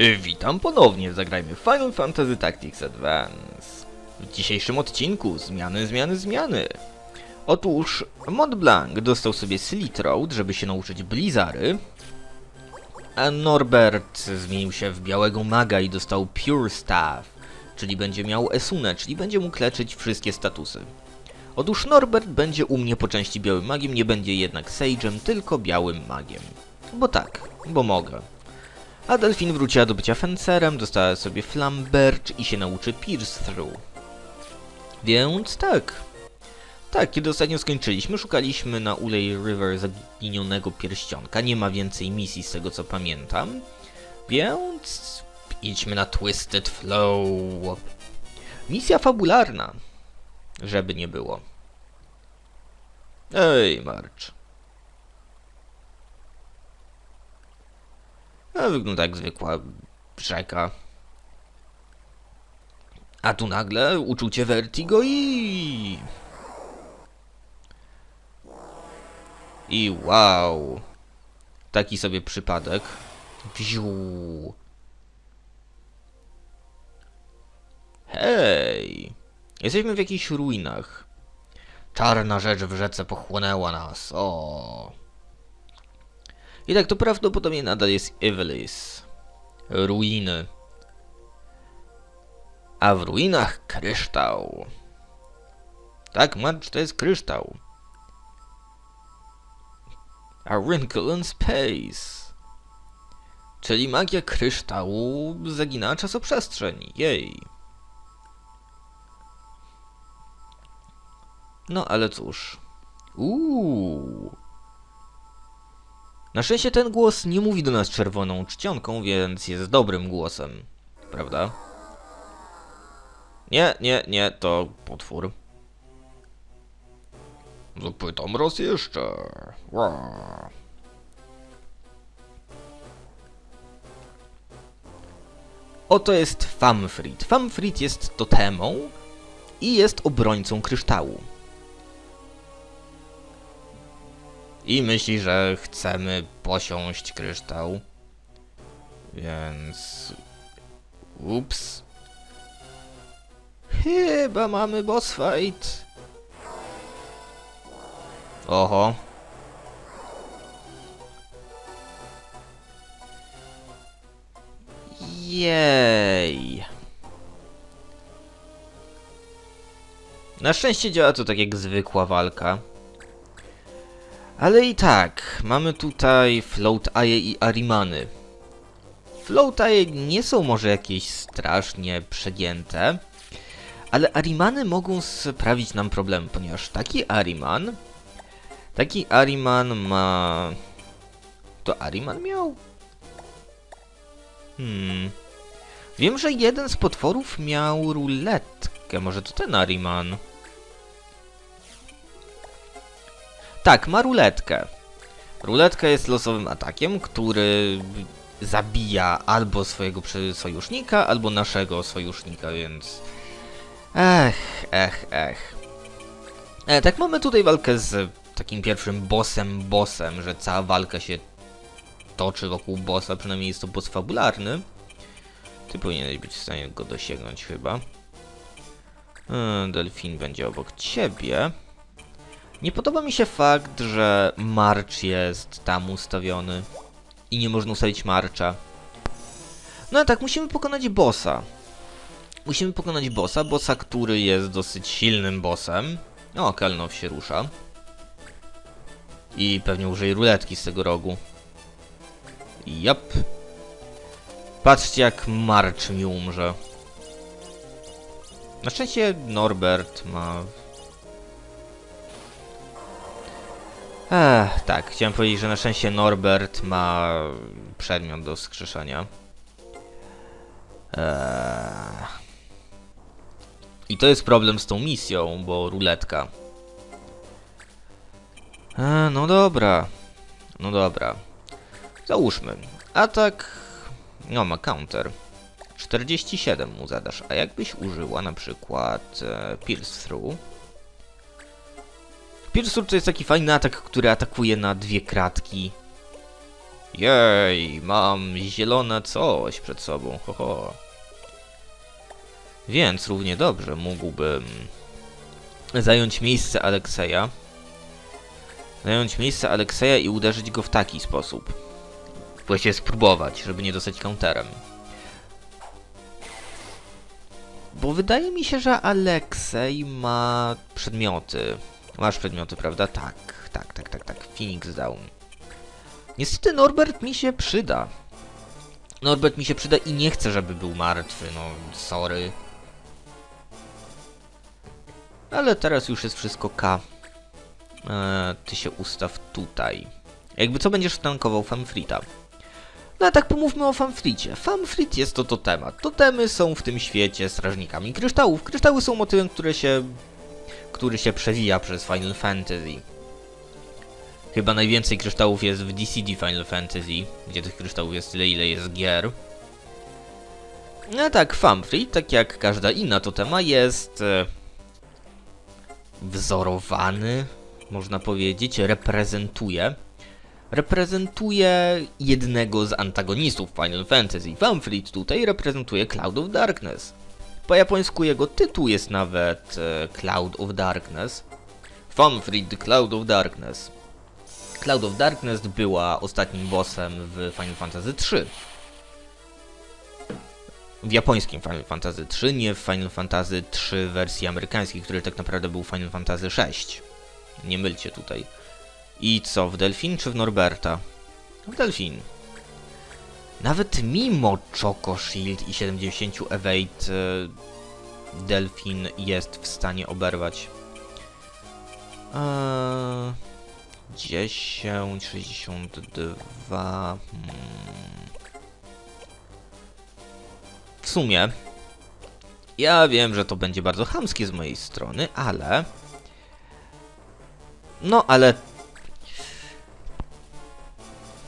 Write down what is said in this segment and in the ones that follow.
Y, Witam ponownie, zagrajmy Final Fantasy Tactics Advance. W dzisiejszym odcinku zmiany, zmiany, zmiany. Otóż Mont Blanc dostał sobie Slit Road, żeby się nauczyć Blizzary, a Norbert zmienił się w białego maga i dostał Pure Staff, czyli będzie miał Esunę, czyli będzie mógł leczyć wszystkie statusy. Otóż Norbert będzie u mnie po części białym magiem, nie będzie jednak Sage'em, tylko białym magiem. Bo tak, bo mogę. A Delfin wróciła do bycia fencerem, dostała sobie Flamberge i się nauczy Pierce Through. Więc tak. Tak, kiedy ostatnio skończyliśmy, szukaliśmy na Ulej River zaginionego pierścionka. Nie ma więcej misji z tego co pamiętam. Więc idźmy na Twisted Flow. Misja fabularna. Żeby nie było. Ej, March. A wygląda jak zwykła rzeka. A tu nagle uczucie vertigo i... I wow. Taki sobie przypadek. Wziu. Hej. Jesteśmy w jakichś ruinach. Czarna rzecz w rzece pochłonęła nas. O. I tak to prawdopodobnie nadal jest Evelis. Ruiny. A w ruinach kryształ. Tak, Marcz, to jest kryształ. A wrinkle in space. Czyli magia kryształu zagina czasoprzestrzeń. Jej. No ale cóż. Uuu. Na szczęście ten głos nie mówi do nas czerwoną czcionką, więc jest dobrym głosem. Prawda? Nie, nie, nie, to potwór. Zapytam raz jeszcze. Oto jest Famfrit. Famfrit jest totemą i jest obrońcą kryształu. I myśli, że chcemy posiąść kryształ. Więc... Ups. Chyba mamy boss fight. Oho. Jej. Na szczęście działa to tak jak zwykła walka. Ale i tak, mamy tutaj Float Eye i Arimany. Float Eye nie są może jakieś strasznie przegięte, ale Arimany mogą sprawić nam problem, ponieważ taki Ariman, taki Ariman ma... To Ariman miał? Hmm... Wiem, że jeden z potworów miał ruletkę, może to ten Ariman? Tak, ma ruletkę. Ruletka jest losowym atakiem, który zabija albo swojego sojusznika, albo naszego sojusznika, więc... Ech, ech, ech. E, tak, mamy tutaj walkę z takim pierwszym bossem, bossem, że cała walka się toczy wokół bossa, przynajmniej jest to boss fabularny. Ty powinieneś być w stanie go dosięgnąć chyba. E, Delfin będzie obok ciebie. Nie podoba mi się fakt, że marcz jest tam ustawiony i nie można ustawić marcza. No ale tak, musimy pokonać bossa. Musimy pokonać bossa, bossa, który jest dosyć silnym bossem. O, Kelnow się rusza. I pewnie użyje ruletki z tego rogu. Jap. Patrzcie jak marcz mi umrze. Na szczęście Norbert ma Ech, tak, chciałem powiedzieć, że na szczęście Norbert ma przedmiot do wskrzeszenia. Eee. I to jest problem z tą misją, bo ruletka. Eee, no dobra. No dobra. Załóżmy. Atak... No, ma counter. 47 mu zadasz, a jakbyś użyła na przykład e, Pierce Through, Piersur to jest taki fajny atak, który atakuje na dwie kratki. Jej, mam zielone coś przed sobą, ho, ho. Więc równie dobrze mógłbym zająć miejsce Alekseja. Zająć miejsce Alekseja i uderzyć go w taki sposób. Właściwie spróbować, żeby nie dostać counterem. Bo wydaje mi się, że Aleksej ma przedmioty. Masz przedmioty, prawda? Tak, tak, tak, tak, tak. Phoenix Down. Niestety Norbert mi się przyda. Norbert mi się przyda i nie chcę, żeby był martwy, no sorry. Ale teraz już jest wszystko K. Eee, ty się ustaw tutaj. Jakby co będziesz tankował Famfrita? No a tak pomówmy o Famfricie. Famfrit jest to totemat. Totemy są w tym świecie strażnikami kryształów. Kryształy są motywem, które się, który się przewija przez Final Fantasy. Chyba najwięcej kryształów jest w DCD Final Fantasy, gdzie tych kryształów jest tyle, ile jest gier. No tak, Famfrit, tak jak każda inna totema, jest e, wzorowany, można powiedzieć, reprezentuje reprezentuje jednego z antagonistów Final Fantasy. Famfrit tutaj reprezentuje Cloud of Darkness. Po japońsku jego tytuł jest nawet e, Cloud of Darkness. Famfrit Cloud of Darkness. Cloud of Darkness była ostatnim bossem w Final Fantasy III. W japońskim Final Fantasy III, nie w Final Fantasy III wersji amerykańskiej, który tak naprawdę był Final Fantasy VI. Nie mylcie tutaj. I co, w Delfin czy w Norberta? W Delfin. Nawet mimo Choco Shield i 70 Evade, e, Delfin jest w stanie oberwać. Eee, 10, 62. Hmm. W sumie, ja wiem, że to będzie bardzo chamskie z mojej strony, ale. No, ale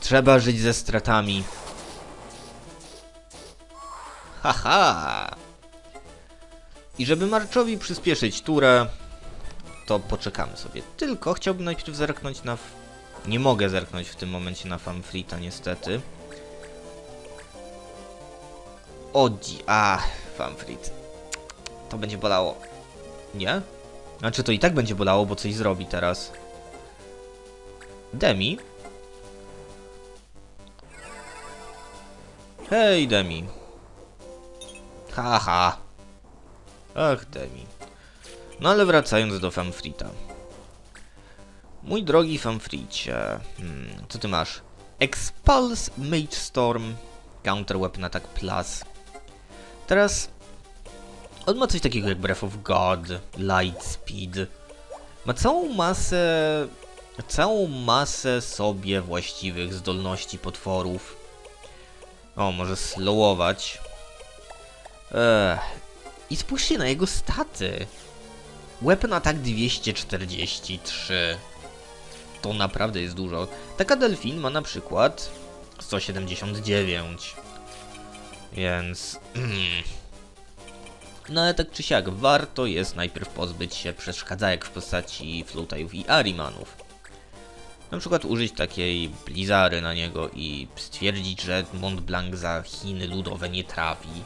Trzeba żyć ze stratami. Haha! I żeby Marczowi przyspieszyć turę, to poczekamy sobie. Tylko chciałbym najpierw zerknąć na... Nie mogę zerknąć w tym momencie na Famfrita, niestety. Odzi... A, Famfrit. To będzie bolało. Nie? Znaczy to i tak będzie bolało, bo coś zrobi teraz. Demi? Hej, Demi. Haha. Ach, Demi. No ale wracając do Famfrita. Mój drogi Famfricie, hmm, co ty masz? Expulse Mage Storm Counter Weapon Attack Plus. Teraz on ma coś takiego jak Breath of God, Light Speed. Ma całą masę całą masę sobie właściwych zdolności potworów. O, może slowować. I spójrzcie na jego staty. Weapon Attack 243. To naprawdę jest dużo. Taka Delfin ma na przykład 179. Więc... No ale tak czy siak, warto jest najpierw pozbyć się przeszkadzajek w postaci Flutajów i Arimanów. Na przykład użyć takiej blizary na niego i stwierdzić, że Mont Blanc za Chiny ludowe nie trafi.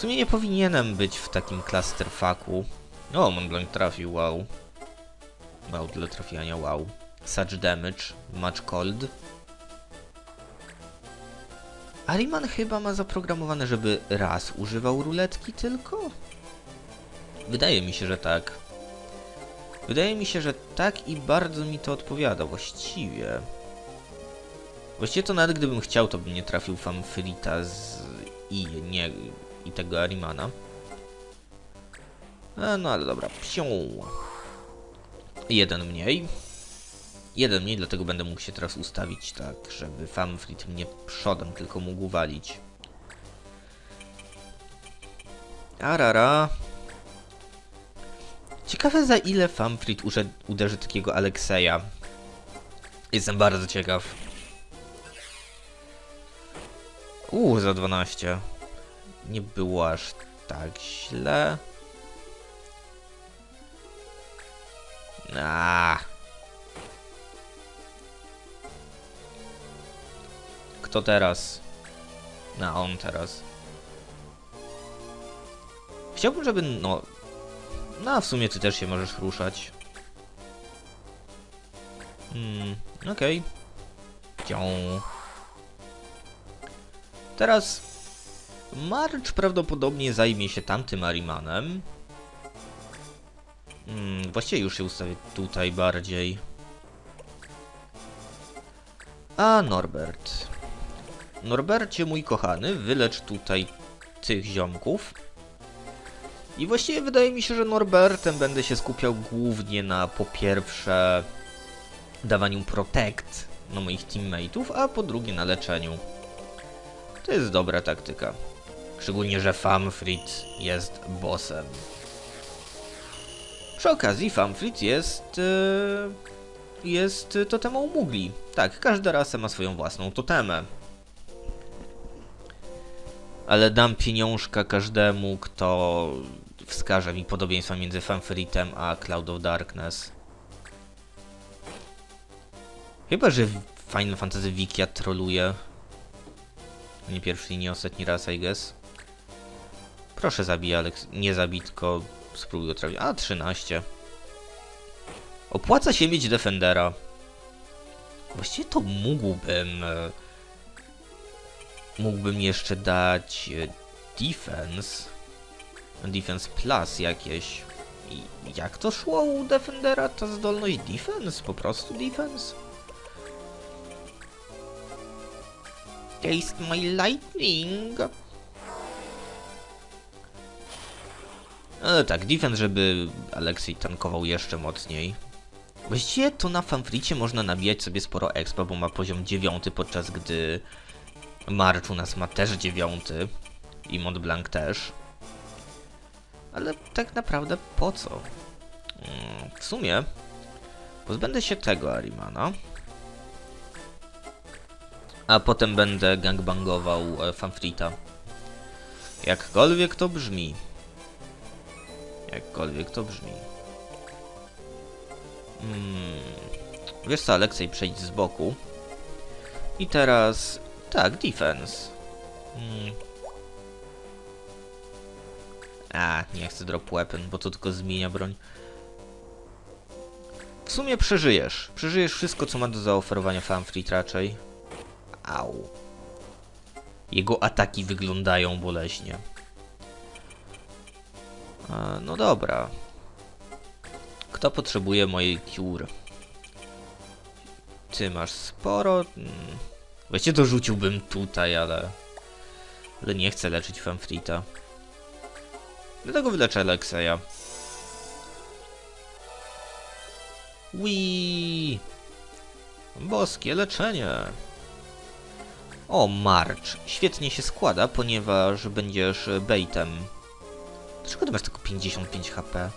W sumie nie powinienem być w takim clusterfucku. O, Mont Blanc trafił, wow. Wow, tyle trafiania, wow. Such damage, much cold. Ariman chyba ma zaprogramowane, żeby raz używał ruletki tylko? Wydaje mi się, że tak. Wydaje mi się, że tak i bardzo mi to odpowiada właściwie. Właściwie to nawet gdybym chciał, to bym nie trafił Famfrita z i nie i tego Arimana. E, no ale dobra, psią. Jeden mniej. Jeden mniej, dlatego będę mógł się teraz ustawić tak, żeby Famfrit mnie przodem tylko mógł walić. Arara. Ciekawe za ile Famfrit uderzy takiego Alekseja. Jestem bardzo ciekaw. Uuu, za 12. Nie było aż tak źle. A. Kto teraz? No, on teraz. Chciałbym, żeby, no... No, w sumie ty też się możesz ruszać. Hmm, okej. Cią. Teraz... March prawdopodobnie zajmie się tamtym Arimanem. Hmm, właściwie już się ustawię tutaj bardziej. A Norbert. Norbercie, mój kochany, wylecz tutaj tych ziomków. I właściwie wydaje mi się, że Norbertem będę się skupiał głównie na po pierwsze dawaniu protect na moich teammateów, a po drugie na leczeniu. To jest dobra taktyka. Szczególnie, że Famfrit jest bossem. Przy okazji Famfrit jest... Yy, jest totemą Mugli. Tak, każda rasa ma swoją własną totemę. Ale dam pieniążka każdemu, kto wskaże mi podobieństwa między Famfritem a Cloud of Darkness. Chyba, że Final Fantasy Wikia troluje. Nie pierwszy nie ostatni raz, I guess. Proszę zabij, Alex. Nie zabij, tylko spróbuj trafić. A, 13. Opłaca się mieć Defendera. Właściwie to mógłbym... e, Mógłbym jeszcze dać e, Defense. Defense Plus jakieś. I jak to szło u Defendera, ta zdolność Defense? Po prostu Defense? Taste my lightning. Ale tak, defense, żeby Alexei tankował jeszcze mocniej. Właściwie to na Fanfricie można nabijać sobie sporo expa, bo ma poziom 9, podczas gdy March u nas ma też 9 i Mont Blanc też. Ale tak naprawdę po co? Mm, W sumie pozbędę się tego Arimana. A potem będę gangbangował e, Fanfrita. Jakkolwiek to brzmi. Jakkolwiek to brzmi. Hmm. Wiesz co, Aleksej, przejdź z boku. I teraz... Tak, defense. Hmm. A, nie chcę drop weapon, bo to tylko zmienia broń. W sumie przeżyjesz. Przeżyjesz wszystko, co ma do zaoferowania Famfrit raczej. Au. Jego ataki wyglądają boleśnie. E, no dobra. Kto potrzebuje mojej cure? Ty masz sporo. Mm. Właściwie to rzuciłbym tutaj, ale... Ale nie chcę leczyć Famfrita. Dlatego wyleczę Alekseja. Wii. Boskie leczenie. O, March. Świetnie się składa, ponieważ będziesz baitem. Dlaczego masz tylko 55 HP? E,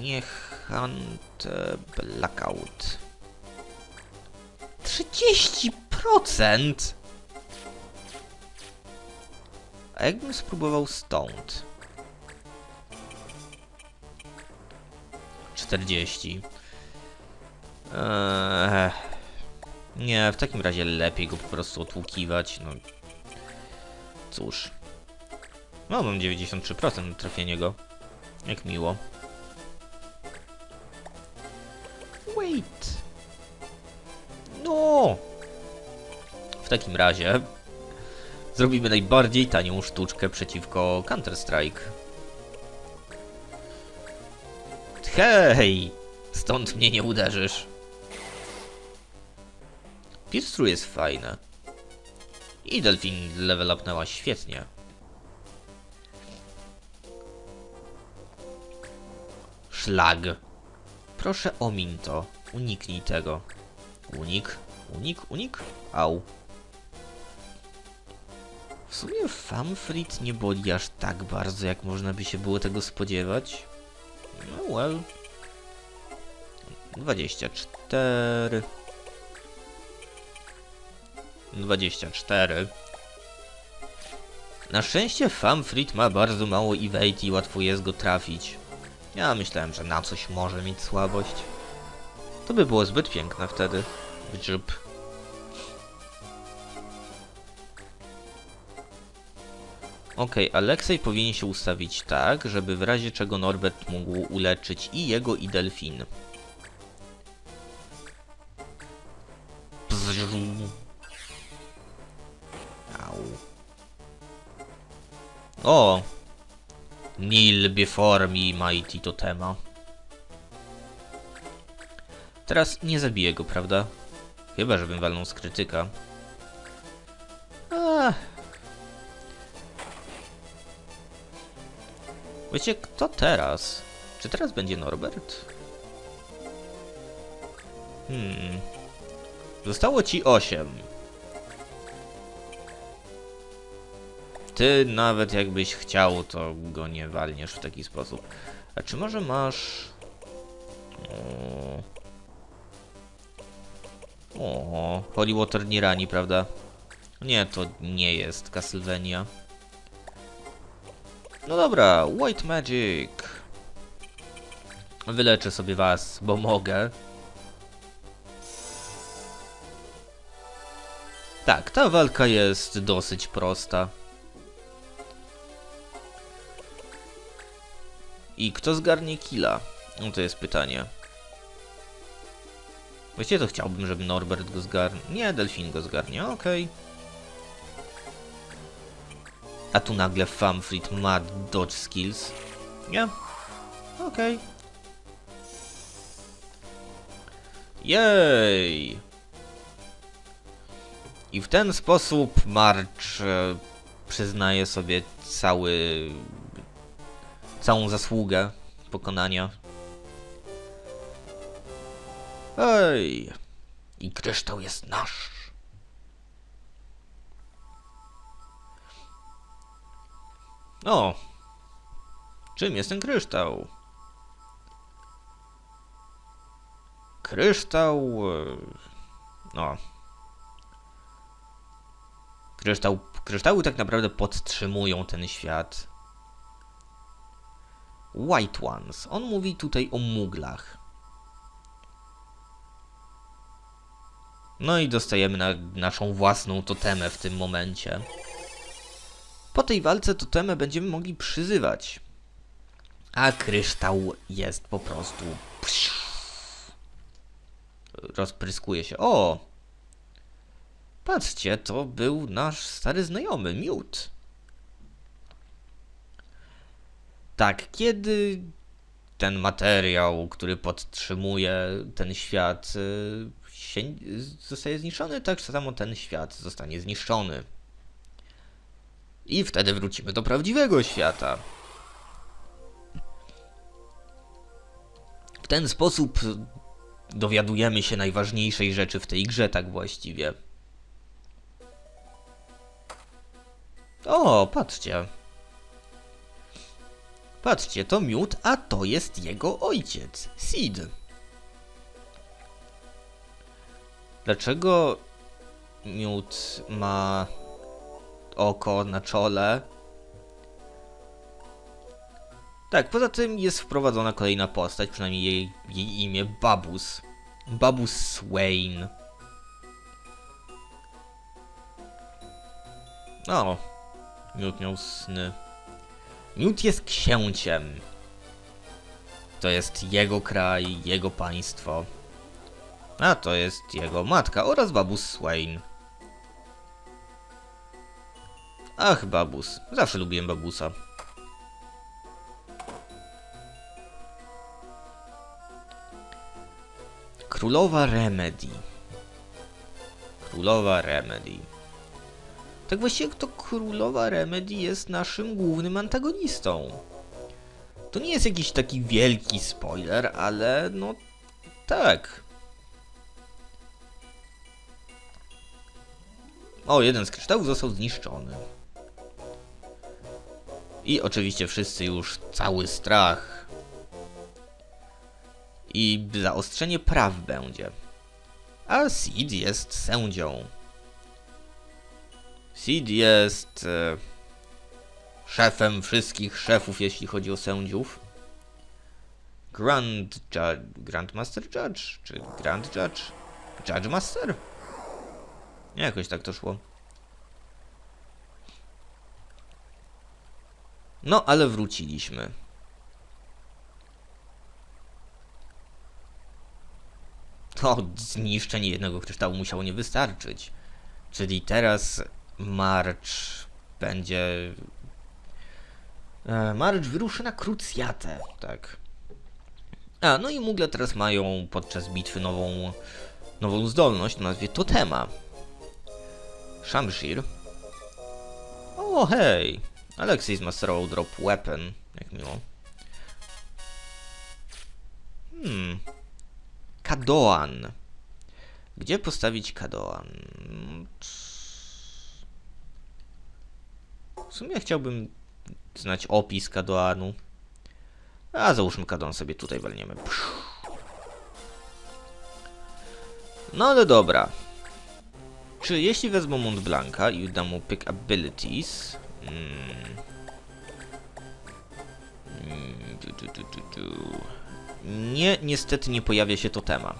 niech Hunt e, Blackout. 30%! A jakbym spróbował stąd? 40. Eee, nie, w takim razie lepiej go po prostu otłukiwać, no. Cóż. No, mam 93% trafienie go. Jak miło. Wait. No! W takim razie zrobimy najbardziej tanią sztuczkę przeciwko Counter-Strike. Hej! Stąd mnie nie uderzysz. Pirstru jest fajne. I Delfin level upnęła świetnie. Szlag. Proszę omin to. Uniknij tego. Unik, unik, unik. Au. W sumie Famfrit nie boli aż tak bardzo, jak można by się było tego spodziewać. No well. 24. 24. Na szczęście Famfrit ma bardzo mało evade i łatwo jest go trafić. Ja myślałem, że na coś może mieć słabość. To by było zbyt piękne wtedy. Grzyb. Okej, okay, Aleksej powinien się ustawić tak, żeby w razie czego Norbert mógł uleczyć i jego, i delfin. Au. O, Kneel before me, mighty totema. Teraz nie zabiję go, prawda? Chyba, żebym walnął z krytyka. Ach. Wiecie, kto teraz? Czy teraz będzie Norbert? Hmm. Zostało ci 8. Ty nawet jakbyś chciał, to go nie walniesz w taki sposób. A czy może masz... O, Holy Water nie rani, prawda? Nie, to nie jest Castlevania. No dobra, White Magic. Wyleczę sobie was, bo mogę. Tak, ta walka jest dosyć prosta. I kto zgarnie killa? No to jest pytanie. Właściwie to chciałbym, żeby Norbert go zgarnie. Nie, Delfin go zgarnie, okej. A tu nagle Famfrit ma dodge skills. Nie? Okej. Jej! I w ten sposób March e, przyznaje sobie cały... całą zasługę pokonania. Ej! I kryształ jest nasz. O! Czym jest ten kryształ? Kryształ... No. Kryształ... Kryształy tak naprawdę podtrzymują ten świat. White Ones. On mówi tutaj o muglach. No i dostajemy na naszą własną totemę w tym momencie. Po tej walce totemę będziemy mogli przyzywać. A kryształ jest po prostu... Rozpryskuje się. O! Patrzcie, to był nasz stary znajomy, Miód. Tak, kiedy ten materiał, który podtrzymuje ten świat, y, się, zostaje zniszczony, tak samo ten świat zostanie zniszczony. I wtedy wrócimy do prawdziwego świata. W ten sposób dowiadujemy się najważniejszej rzeczy w tej grze, tak właściwie. O, patrzcie. Patrzcie, to miód, a to jest jego ojciec, Sid. Dlaczego miód ma oko na czole? Tak, poza tym jest wprowadzona kolejna postać, przynajmniej jej, jej imię Babus. Babus Swain. O, Miód miał sny. Miód jest księciem. To jest jego kraj, jego państwo. A to jest jego matka oraz babus Swain. Ach, babus. Zawsze lubiłem babusa. Królowa Remedy. Królowa Remedy. Tak właściwie to Królowa Remedy jest naszym głównym antagonistą. To nie jest jakiś taki wielki spoiler, ale no tak. O, jeden z kryształów został zniszczony. I oczywiście wszyscy już cały strach. I zaostrzenie praw będzie. A Sid jest sędzią. Sid jest e, szefem wszystkich szefów, jeśli chodzi o sędziów. Grand Judge, Grandmaster Judge, czy Grand Judge? Judge Master? Nie, jakoś tak to szło. No, ale wróciliśmy. To zniszczenie jednego kryształu musiało nie wystarczyć. Czyli teraz Marcz będzie... E, Marcz wyruszy na krucjatę, tak. A, no i Mugle teraz mają podczas bitwy nową, nową zdolność o nazwie Totema. Shamshir. O, hej! Alexis zmasterował drop weapon. Jak miło. Hmm. Kadoan. Gdzie postawić Kadoan? W sumie chciałbym znać opis Kadoanu. A załóżmy Kadoan sobie tutaj walniemy. No ale dobra. Czy jeśli wezmę Mont Blanca i dam mu pick abilities... Mm, mm, tu, tu. Nie, niestety nie pojawia się totema.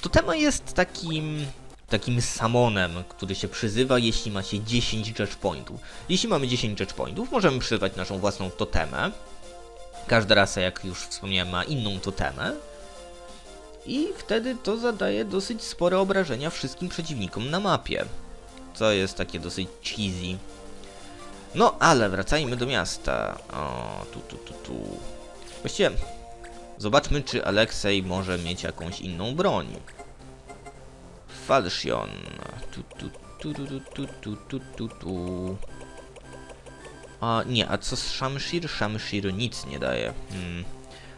Totema jest takim takim samonem, który się przyzywa, jeśli macie 10 judge. Jeśli mamy 10 judge pointów, możemy przyzywać naszą własną totemę. Każda rasa, jak już wspomniałem, ma inną totemę. I wtedy to zadaje dosyć spore obrażenia wszystkim przeciwnikom na mapie. Co jest takie dosyć cheesy. No, ale wracajmy do miasta. O, tu, tu, tu, tu. Właściwie, zobaczmy, czy Aleksej może mieć jakąś inną broń. Falchion. Tu, tu, tu, tu, tu, tu, tu, tu, tu. A nie, a co z Shamshir? Shamshir nic nie daje. Hmm.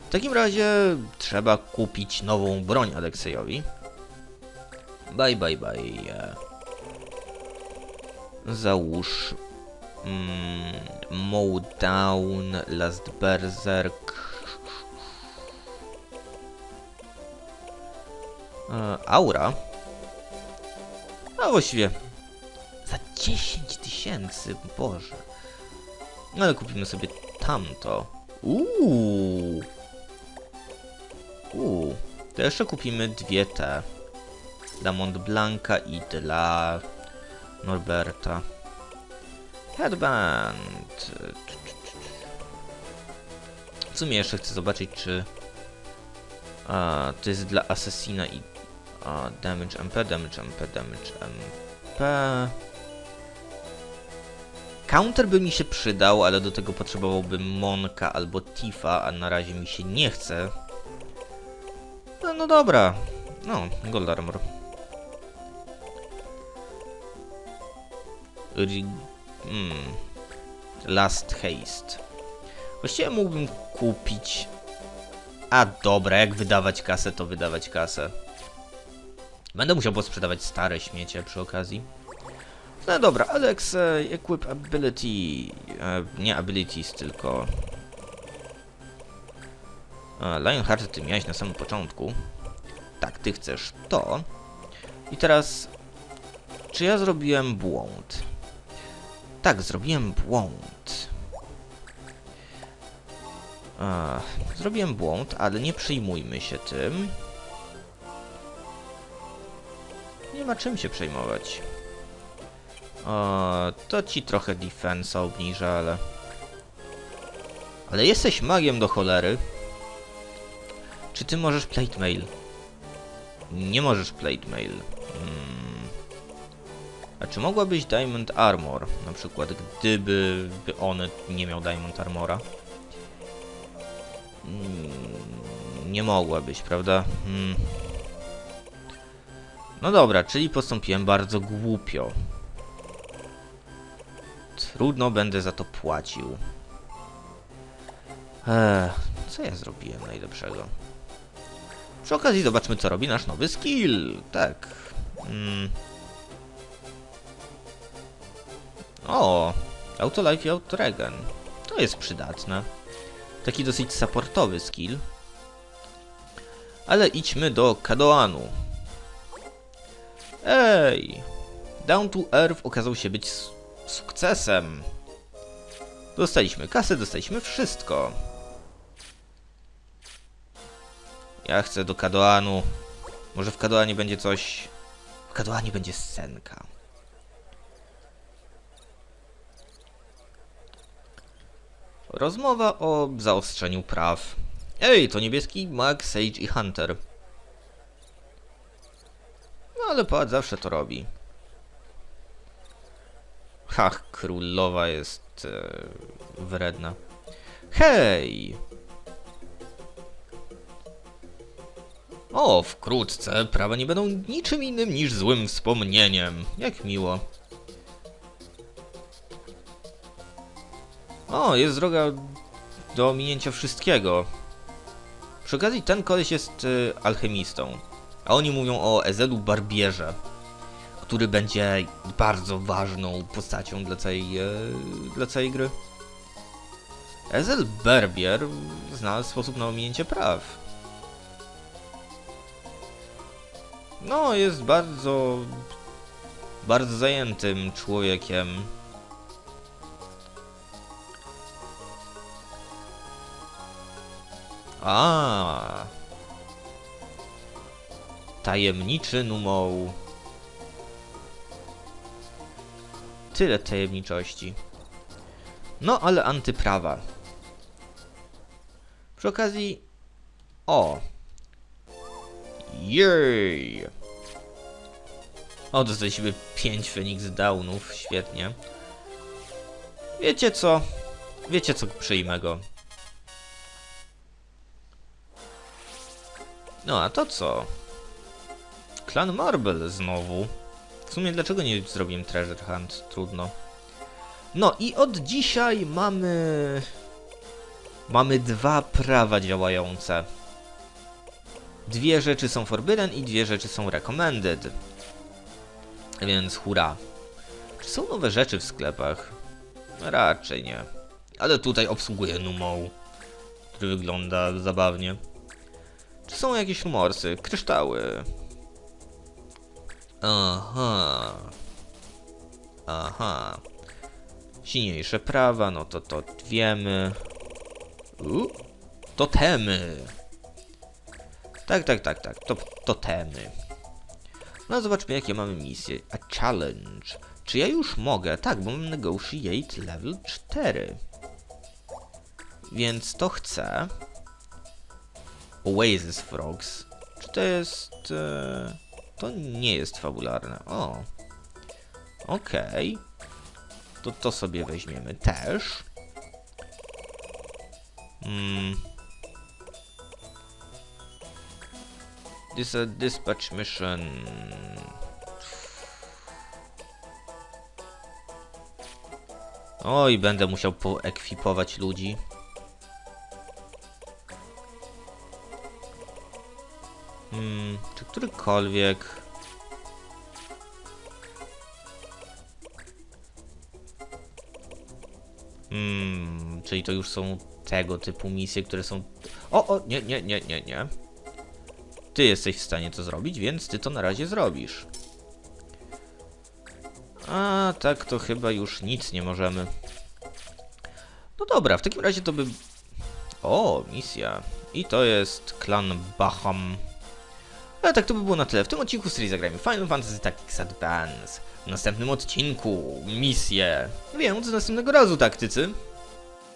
W takim razie trzeba kupić nową broń Aleksejowi. Bye, bye, bye. Załóż mm, Mowdown, Last Berserk. E, aura. A właściwie za 10 tysięcy, Boże. No ale kupimy sobie tamto. Uuu. Uuu. To jeszcze kupimy dwie te. Dla Mont Blanca i dla Norberta. Headband. W sumie jeszcze chcę zobaczyć, czy a, to jest dla Assassina i damage MP, damage MP, damage MP. Counter by mi się przydał, ale do tego potrzebowałbym Monka albo Tifa, a na razie mi się nie chce. No, no dobra. No, Gold Armor. Ri mm. Last Haste. Właściwie mógłbym kupić... A dobra, jak wydawać kasę, to wydawać kasę. Będę musiał posprzedawać stare śmiecie przy okazji. No dobra, Alex, e, equip ability, e, nie abilities, tylko... E, Lionheart ty miałeś na samym początku. Tak, ty chcesz to. I teraz, czy ja zrobiłem błąd? Tak, zrobiłem błąd. Zrobiłem błąd, ale nie przejmujmy się tym. Nie ma czym się przejmować. O, to ci trochę defensa obniża, ale... Ale jesteś magiem do cholery. Czy ty możesz plate mail? Nie możesz plate mail. Hmm. A czy mogłabyś Diamond Armor? Na przykład, gdyby by on nie miał Diamond Armora. Hmm, nie mogłabyś, prawda? Hmm. No dobra, czyli postąpiłem bardzo głupio. Trudno będę za to płacił. Eee, co ja zrobiłem najlepszego? Przy okazji zobaczmy, co robi nasz nowy skill. Tak. Mm. O, Auto Life i Auto Regen. To jest przydatne. Taki dosyć supportowy skill. Ale idźmy do Kadoanu. Ej! Down to Earth okazał się być sukcesem. Dostaliśmy kasę, dostaliśmy wszystko. Ja chcę do Kadoanu. Może w Kadoanie będzie coś... W Kadoanie będzie scenka. Rozmowa o zaostrzeniu praw. Ej, to niebieski Mag, Sage i Hunter. No ale patrz, zawsze to robi. Hach, królowa jest e, wredna. Hej! O, wkrótce prawa nie będą niczym innym niż złym wspomnieniem. Jak miło. O, jest droga do ominięcia wszystkiego. Przy okazji ten koleś jest y, alchemistą. A oni mówią o Ezelu Barbierze, który będzie bardzo ważną postacią dla całej, e, dla całej gry. Ezel Barbier znalazł sposób na ominięcie praw. No, jest bardzo, bardzo zajętym człowiekiem. A. Tajemniczy numoł. Tyle tajemniczości. No, ale antyprawa. Przy okazji... O! Jej! O, dostaliśmy 5 Phoenix Downów, świetnie. Wiecie co? Wiecie co, przyjmę go. No a to co? Klan Marble znowu. W sumie dlaczego nie zrobiłem Treasure Hunt? Trudno. No i od dzisiaj mamy... Mamy dwa prawa działające. Dwie rzeczy są forbidden i dwie rzeczy są recommended. Więc hura. Czy są nowe rzeczy w sklepach? Raczej nie. Ale tutaj obsługuję Numą, który wygląda zabawnie. Czy są jakieś morsy? Kryształy. Aha. Aha. Silniejsze prawa, no to to wiemy. U? Totemy. Tak, tak, tak, tak. To, totemy. No zobaczmy jakie mamy misje. A challenge. Czy ja już mogę? Tak, bo mam negotiate level 4. Więc to chcę. Oasis Frogs. Czy to jest... E, to nie jest fabularne. O. Okej. To to sobie weźmiemy też. Hmm. This a dispatch mission. Oj, będę musiał poekwipować ludzi. Hmm, czy którykolwiek... Hmm, czyli to już są tego typu misje, które są... O, o, nie, nie, nie, nie, nie. Ty jesteś w stanie to zrobić, więc ty to na razie zrobisz. A, tak to chyba już nic nie możemy. No dobra, w takim razie to by... O, misja. I to jest klan Baham. Ale tak to by było na tyle. W tym odcinku serii zagrajmy Final Fantasy Tactics Advance. W następnym odcinku misję. Więc do następnego razu taktycy.